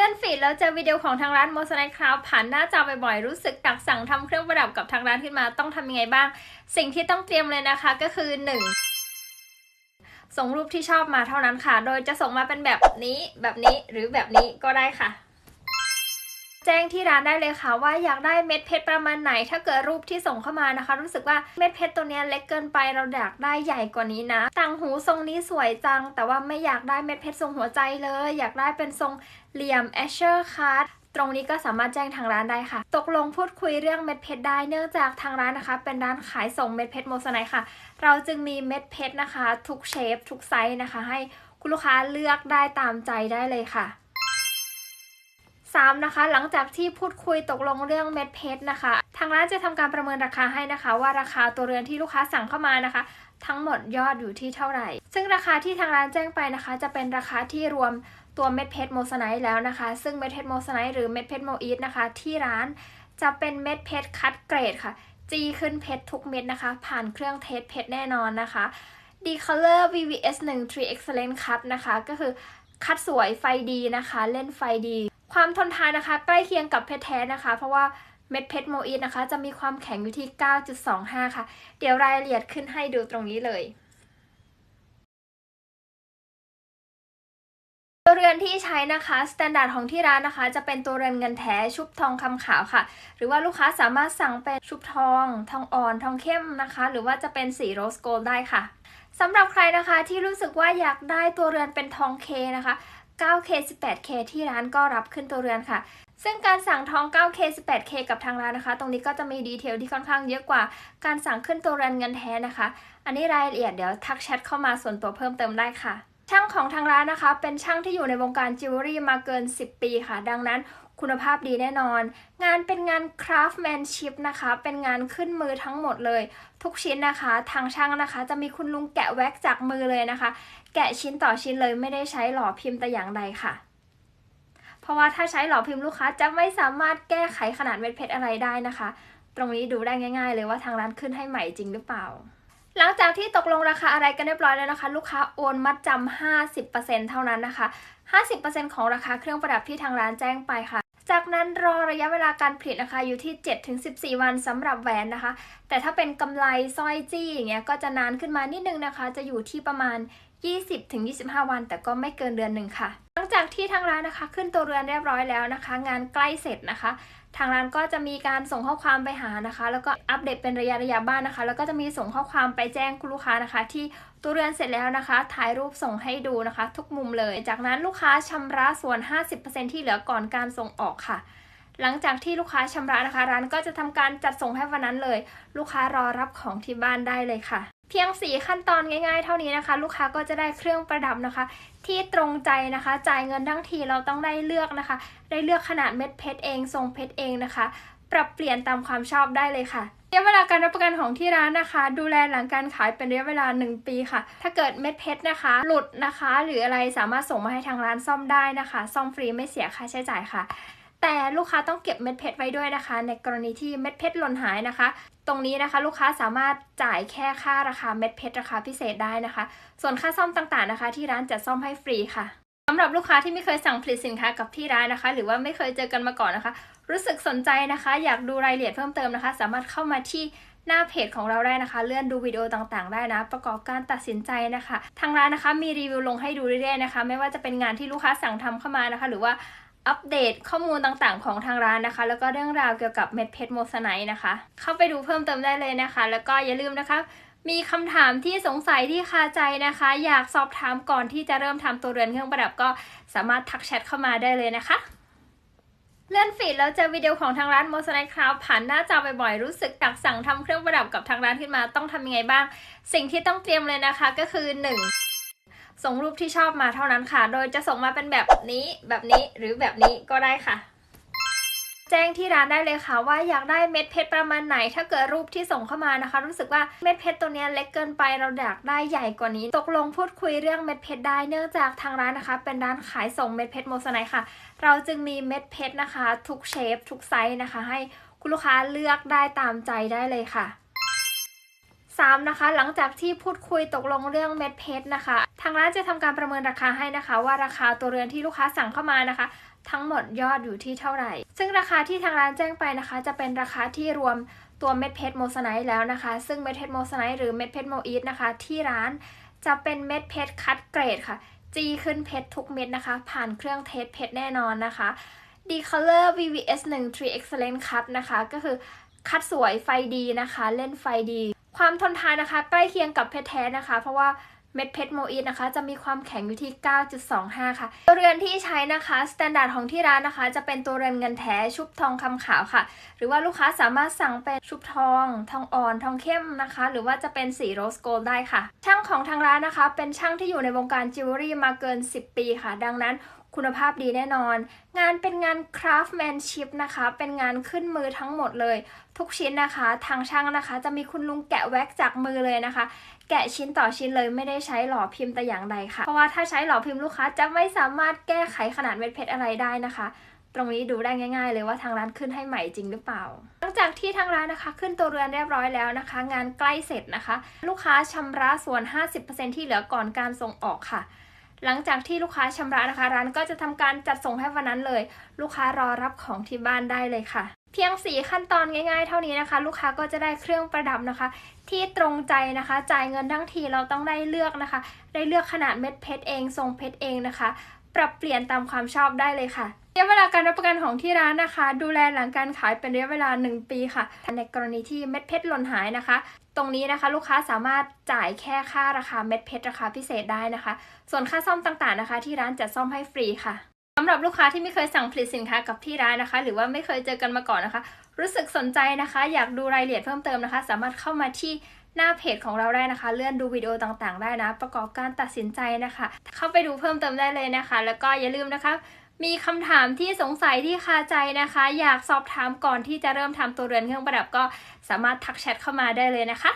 ลื่อนฟีดแล้วเจอวิดีโอของทางร้านโมสไนคราวผ่านหน้าจอบ่อยๆ รู้สึกตักสั่งทำเครื่องประดับกับทางร้านขึ้นมาต้องทำยังไงบ้าง สิ่งที่ต้องเตรียมเลยนะคะก็คือ 1. ส่งรูปที่ชอบมาเท่านั้นค่ะ โดยจะส่งมาเป็นแบบนี้ แบบนี้ หรือแบบนี้ก็ได้ค่ะ แจ้งที่ร้านได้เลยค่ะว่าอยากได้เม็ดเพชรประมาณไหน ถ้าเกิดรูปที่ส่งเข้ามานะคะ รู้สึกว่าเม็ดเพชรตัวนี้เล็กเกินไปเราอยากได้ใหญ่กว่านี้นะ ต่างหูทรงนี้สวยจัง แต่ว่าไม่อยากได้เม็ดเพชรทรงหัวใจเลย อยากได้เป็นทรงเหลี่ยมแอชเชอร์คัตตรงนี้ก็สามารถแจ้งทางร้านได้ค่ะ ตกลงพูดคุยเรื่องเม็ดเพชรได้เนื่องจากทางร้านนะคะ เป็นร้านขายส่งเม็ดเพชรโมสไนค่ะ เราจึงมีเม็ดเพชรนะคะ ทุกเชฟทุกไซส์นะคะ ให้คุณลูกค้าเลือกได้ตามใจได้เลยค่ะ 3 นะคะ หลังจากที่พูดคุยตกลงเรื่องเม็ดเพชรนะคะ ทางร้านจะทำการประเมินราคาให้นะคะ ว่าราคาตัวเรือนที่ลูกค้าสั่งเข้ามานะคะ ทั้งหมดยอดอยู่ที่เท่าไหร่ ซึ่งราคาที่ทางร้านแจ้งไปนะคะ จะเป็นราคาที่รวมตัวเม็ดเพชรโมสไนท์แล้วนะคะ ซึ่งเม็ดเพชรโมสไนท์หรือเม็ดเพชรโมอีทนะคะ ที่ร้านจะเป็นเม็ดเพชรคัดเกรดค่ะ จีขึ้นเพชรทุกเม็ดนะคะ ผ่านเครื่องเทสเพชรแน่นอนนะคะดีค D Color VVS 1 3 Excellent Cut นะคะ ก็คือคัดสวยไฟดีนะคะ เล่นไฟดี ความทนทานนะคะใกล้เคียงกับเพชรแท้นะคะ เพราะว่าเม็ดเพชรโมอีทนะคะ จะมีความแข็งอยู่ที่ 9.25 ค่ะ เดี๋ยวรายละเอียดขึ้นให้ดูตรงนี้เลยตัวเรือนที่ใช้นะคะสแตนดาร์ดของที่ร้านนะคะ จะเป็นตัวเรือนเงินแท้ชุบทองคำขาวค่ะ หรือว่าลูกค้าสามารถสั่งเป็นชุบทอง ทองอ่อน ทองเข้มนะคะ หรือว่าจะเป็นสีโรสโกลด์ได้ค่ะสำหรับใครนะคะที่รู้สึกว่าอยากได้ตัวเรือนเป็นทองเคนะคะ 9K 18K ที่ร้านก็รับขึ้นตัวเรือนค่ะ ซึ่งการสั่งทอง 9K 18K กับทางร้านนะคะ ตรงนี้ก็จะมีดีเทลที่ค่อนข้างเยอะกว่าการสั่งขึ้นตัวเรือนเงินแท้นะคะ อันนี้รายละเอียดเดี๋ยวทักแชทเข้ามาส่วนตัวเพิ่มเติมได้ค่ะ ช่างของทางร้านนะคะ เป็นช่างที่อยู่ในวงการจิวเวลรี่มาเกิน 10 ปีค่ะ ดังนั้นคุณภาพดีแน่นอน งานเป็นงาน craftsmanship นะคะ เป็นงานขึ้นมือทั้งหมดเลย ทุกชิ้นนะคะ ทางช่างนะคะ จะมีคุณลุงแกะแว็กจากมือเลยนะคะ แกะชิ้นต่อชิ้นเลยไม่ได้ใช้หล่อพิมพ์แต่อย่างใดค่ะ เพราะว่าถ้าใช้หล่อพิมพ์ลูกค้าจะไม่สามารถแก้ไขขนาดเม็ดเพชรอะไรได้นะคะ ตรงนี้ดูได้ง่าย ๆ เลยว่าทางร้านขึ้นให้ใหม่จริงหรือเปล่า หลังจากที่ตกลงราคาอะไรกันเรียบร้อยแล้วนะคะ ลูกค้าโอนมัดจำ50%เท่านั้นนะคะ 50%ของราคาเครื่องประดับที่ทางร้านแจ้งไปค่ะ จากนั้นรอระยะเวลาการผลิตนะคะอยู่ที่ 7-14 วันสำหรับแหวนนะคะ แต่ถ้าเป็นกำไลสร้อยจี้อย่างเงี้ยก็จะนานขึ้นมานิดนึงนะคะ จะอยู่ที่ประมาณ 20-25 วัน แต่ก็ไม่เกินเดือนหนึ่งค่ะ ลังจากที่ทางร้านนะคะ ขึ้นตัวเรือนเรียบร้อยแล้วนะคะ งานใกล้เสร็จนะคะ ทางร้านก็จะมีการส่งข้อความไปหานะคะ แล้วก็อัปเดตเป็นระยะระยะบ้านนะคะ แล้วก็จะมีส่งข้อความไปแจ้งคุลูกค้านะคะ ที่ตัวเรือนเสร็จแล้วนะคะ ถ่ายรูปส่งให้ดูนะคะ ทุกมุมเลย จากนั้นลูกค้าชำระส่วน 50%ที่เหลือก่อนการส่งออกค่ะ หลังจากที่ลูกค้าชำระนะคะ ร้านก็จะทำการจัดส่งให้วันนั้นเลย ลูกค้ารอรับของที่บ้านได้เลยค่ะ เพียง 4 ขั้นตอนง่ายๆ เท่านี้นะคะ ลูกค้าก็จะได้เครื่องประดับนะคะ ที่ตรงใจนะคะ จ่ายเงินทั้งทีเราต้องได้เลือกนะคะ ได้เลือกขนาดเม็ดเพชรเองทรงเพชรเองนะคะ ปรับเปลี่ยนตามความชอบได้เลยค่ะระยะเวลาการรับประกันของที่ร้านนะคะ ดูแลหลังการขายเป็นระยะเวลา 1 ปีค่ะ ถ้าเกิดเม็ดเพชรนะคะ หลุดนะคะ หรืออะไรสามารถส่งมาให้ทางร้านซ่อมได้นะคะ ซ่อมฟรีไม่เสียค่าใช้จ่ายค่ะ แต่ลูกค้าต้องเก็บเม็ดเพชรไว้ด้วยนะคะ ในกรณีที่เม็ดเพชรหล่นหายนะคะ ตรงนี้นะคะลูกค้าสามารถจ่ายแค่ค่าราคาเม็ดเพชรราคาพิเศษได้นะคะ ส่วนค่าซ่อมต่างๆนะคะ ที่ร้านจะซ่อมให้ฟรีค่ะสำหรับลูกค้าที่ไม่เคยสั่งผลิตสินค้ากับที่ร้านนะคะ หรือว่าไม่เคยเจอกันมาก่อนนะคะ รู้สึกสนใจนะคะ อยากดูรายละเอียดเพิ่มเติมนะคะ สามารถเข้ามาที่หน้าเพจของเราได้นะคะ เลื่อนดูวิดีโอต่างๆ ได้นะ ประกอบการตัดสินใจนะคะ ทางร้านนะคะมีรีวิวลงให้ดูเรื่อยๆนะคะ ไม่ว่าจะเป็นงานที่ลูกค้าสั่งทำเข้ามานะคะ หรือว่า อัปเดตข้อมูลต่างๆ ของทางร้านนะคะ แล้วก็เรื่องราวเกี่ยวกับเม็ดเพชรโมสไนท์นะคะ เข้าไปดูเพิ่มเติมได้เลยนะคะ แล้วก็อย่าลืมนะคะ มีคำถามที่สงสัยที่คาใจนะคะ อยากสอบถามก่อนที่จะเริ่มทำตัวเรือนเครื่องประดับก็สามารถทักแชทเข้ามาได้เลยนะคะเลื่อนฟีดแล้วเจอวิดีโอของทางร้านโมสไนคราวผ่านหน้าจอบ่อยๆ รู้สึกตักสั่งทำเครื่องประดับกับทางร้านขึ้นมาต้องทำยังไงบ้าง สิ่งที่ต้องเตรียมเลยนะคะก็คือ 1. ส่งรูปที่ชอบมาเท่านั้นค่ะ โดยจะส่งมาเป็นแบบนี้แบบนี้หรือแบบนี้ก็ได้ค่ะ แจ้งที่ร้านได้เลยค่ะ ว่าอยากได้เม็ดเพชรประมาณไหน ถ้าเกิดรูปที่ส่งเข้ามานะคะ รู้สึกว่าเม็ดเพชรตัวนี้เล็กเกินไปเราอยากได้ใหญ่กว่านี้ ตกลงพูดคุยเรื่องเม็ดเพชรได้เนื่องจากทางร้านนะคะ เป็นร้านขายส่งเม็ดเพชรโมสไนค่ะ เราจึงมีเม็ดเพชรนะคะ ทุกเชฟทุกไซส์นะคะ ให้คุณลูกค้าเลือกได้ตามใจได้เลยค่ะ3นะคะหลังจากที่พูดคุยตกลงเรื่องเม็ดเพชรนะคะ ทางร้านจะทำการประเมินราคาให้นะคะ ว่าราคาตัวเรือนที่ลูกค้าสั่งเข้ามานะคะ ทั้งหมดยอดอยู่ที่เท่าไหร่ ซึ่งราคาที่ทางร้านแจ้งไปนะคะ จะเป็นราคาที่รวมตัวเม็ดเพชรโมซไนท์แล้วนะคะ ซึ่งเม็ดเพชรโมซไนท์หรือเม็ดเพชรโมอีทนะคะ ที่ร้านจะเป็นเม็ดเพชรคัดเกรดค่ะ จีขึ้นเพชรทุกเม็ดนะคะ ผ่านเครื่องเทสเพชรแน่นอนนะคะ D Color VVS 1 3 Excellent Cut นะคะ ก็คือคัดสวยไฟดีนะคะ เล่นไฟดี ความทนทานนะคะ ใกล้เคียงกับเพชรแท้นะคะ เพราะว่า เม็ดเพชรโมอีทนะคะ จะมีความแข็งอยู่ที่ 9.25 ค่ะ ตัวเรือนที่ใช้นะคะสแตนดาร์ดของที่ร้านนะคะ จะเป็นตัวเรือนเงินแท้ชุบทองคำขาวค่ะ หรือว่าลูกค้าสามารถสั่งเป็นชุบทอง ทองอ่อน ทองเข้มนะคะ หรือว่าจะเป็นสีโรสโกลได้ค่ะ ช่างของทางร้านนะคะ เป็นช่างที่อยู่ในวงการจิวเวลรี่มาเกิน 10 ปีค่ะ ดังนั้น คุณภาพดีแน่นอน งานเป็นงานคราฟแมนชิพนะคะ เป็นงานขึ้นมือทั้งหมดเลย ทุกชิ้นนะคะ ทางช่างนะคะ จะมีคุณลุงแกะแว็กจากมือเลยนะคะ แกะชิ้นต่อชิ้นเลยไม่ได้ใช้หล่อพิมพ์แต่อย่างใดค่ะ เพราะว่าถ้าใช้หล่อพิมพ์ลูกค้าจะไม่สามารถแก้ไขขนาดเม็ดเพชรอะไรได้นะคะตรงนี้ดูได้ง่าย ๆ เลยว่าทางร้านขึ้นให้ใหม่จริงหรือเปล่า หลังจากที่ทางร้านนะคะขึ้นตัวเรือนเรียบร้อยแล้วนะคะ งานใกล้เสร็จนะคะ ลูกค้าชำระส่วน 50%ที่เหลือก่อนการส่งออกค่ะ หลังจากที่ลูกค้าชำระนะคะ ร้านก็จะทำการจัดส่งให้วันนั้นเลย ลูกค้ารอรับของที่บ้านได้เลยค่ะ เพียง 4 ขั้นตอนง่ายๆ เท่านี้นะคะ ลูกค้าก็จะได้เครื่องประดับนะคะ ที่ตรงใจนะคะ จ่ายเงินทั้งทีเราต้องได้เลือกนะคะ ได้เลือกขนาดเม็ดเพชรเองทรงเพชรเองนะคะ ปรับเปลี่ยนตามความชอบได้เลยค่ะ ยะเวลาการรับประกันของที่ร้านนะคะ ดูแลหลังการขายเป็นระยะเวลา 1 ปีค่ะ ในกรณีที่เม็ดเพชรหล่นหายนะคะ ตรงนี้นะคะลูกค้าสามารถจ่ายแค่ค่าราคาเม็ดเพชรราคาพิเศษได้นะคะ ส่วนค่าซ่อมต่างๆนะคะ ที่ร้านจะซ่อมให้ฟรีค่ะสำหรับลูกค้าที่ไม่เคยสั่งผลิตสินค้ากับที่ร้านนะคะ หรือว่าไม่เคยเจอกันมาก่อนนะคะ รู้สึกสนใจนะคะ อยากดูรายละเอียดเพิ่มเติมนะคะ สามารถเข้ามาที่หน้าเพจของเราได้นะคะ เลื่อนดูวิดีโอต่างๆ ได้นะ ประกอบการตัดสินใจนะคะ เข้าไปดูเพิ่มเติมได้เลยนะคะ แล้วก็อย่าลืมนะคะ มีคำถามที่สงสัยที่คาใจนะคะ อยากสอบถามก่อนที่จะเริ่มทำตัวเรือนเครื่องประดับก็สามารถทักแชทเข้ามาได้เลยนะคะ